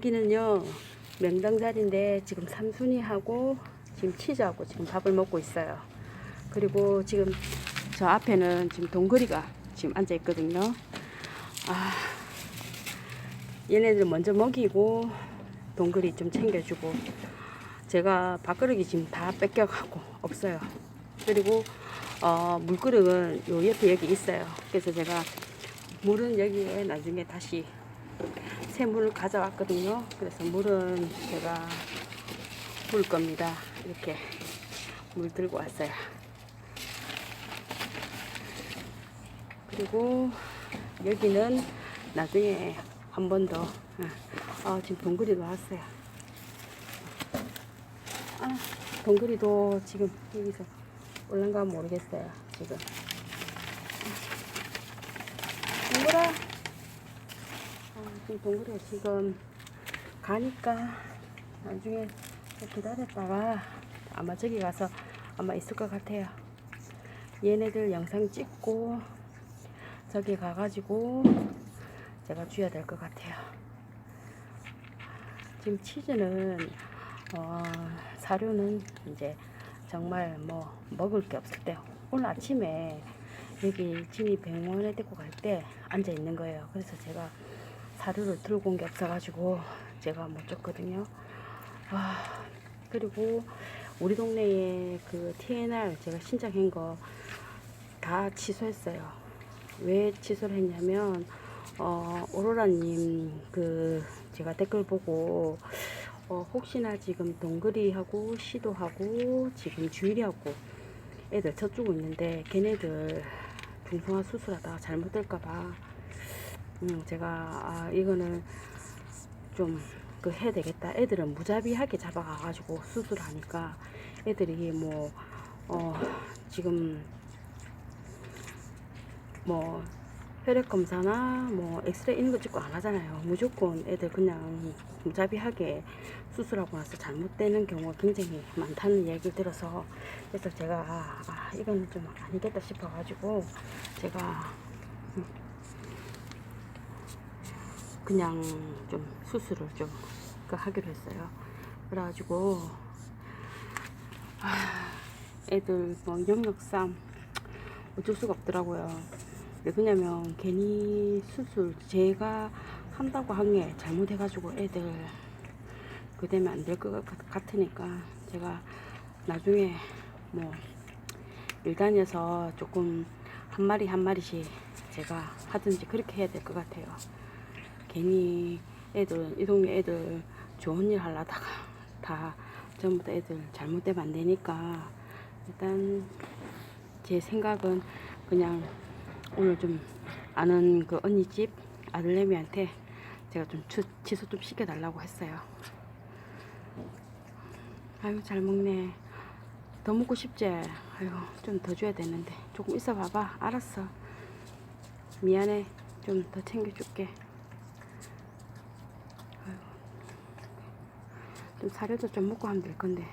여기는요 명당자리인데 지금 삼순이하고 지금 치즈하고 지금 밥을 먹고 있어요. 그리고 지금 저 앞에는 지금 동그리가 지금 앉아 있거든요. 아 얘네들 먼저 먹이고 동그리 좀 챙겨주고 제가 밥그릇이 지금 다 뺏겨가고 없어요. 그리고 어, 물그릇은 요 옆에 여기 있어요. 그래서 제가 물은 여기에 나중에 다시 새 물을 가져왔거든요. 그래서 물은 제가 부을 겁니다. 이렇게 물 들고 왔어요. 그리고 여기는 나중에 한 번 더. 아, 지금 동그리도 왔어요. 아, 동그리도 지금 여기서 올란가 모르겠어요. 지금. 동그라. 아, 지금 동그리가 지금 가니까 나중에 좀 기다렸다가 아마 저기 가서 아마 있을 것 같아요. 얘네들 영상 찍고 저기 가가지고 제가 줘야 될 것 같아요. 지금 치즈는 어, 사료는 이제 정말 뭐 먹을 게 없을 때 오늘 아침에 여기 진이 병원에 데리고 갈 때 앉아 있는 거예요. 그래서 제가 사료를 들고 온 게 없어가지고 제가 못 줬거든요. 아, 그리고 우리 동네에 그 TNR 제가 신청한 거 다 취소했어요. 왜 취소를 했냐면, 어, 오로라님 그 제가 댓글 보고 어, 혹시나 지금 동그리하고 시도하고 지금 주일이하고 애들 젖주고 있는데 걔네들 중성화 수술하다가 잘못 될까봐 음, 제가 아, 이거는 좀 그 해야 되겠다. 애들은 무자비하게 잡아가가지고 수술하니까 애들이 뭐 어, 지금 뭐 혈액 검사나 뭐 엑스레이 이런 거 찍고 안 하잖아요. 무조건 애들 그냥 무자비하게 수술하고 나서 잘못되는 경우가 굉장히 많다는 얘기를 들어서 그래서 제가 아, 아, 이거는 좀 아니겠다 싶어가지고 제가 음, 그냥 좀 수술을 좀그 하기로 했어요. 그래가지고 아, 애들 뭐 영역삼 어쩔 수가 없더라고요. 왜 그러냐면 괜히 수술 제가 한다고 한 게 잘못해가지고 애들 그 되면 안 될 것 같으니까 제가 나중에 뭐 일단에서 조금 한 마리 한 마리씩 제가 하든지 그렇게 해야 될 것 같아요. 괜히 애들 이 동네 애들 좋은 일 하려다가 다 전부 다 애들 잘못되면 안 되니까 일단 제 생각은 그냥 오늘 좀 아는 그 언니 집 아들내미한테 제가 좀 취, 취소 좀 시켜달라고 했어요. 아유 잘 먹네. 더 먹고 싶지? 아유 좀 더 줘야 되는데 조금 있어 봐봐. 알았어. 미안해. 좀 더 챙겨줄게. 좀 사료도 좀 먹고 하면 될 건데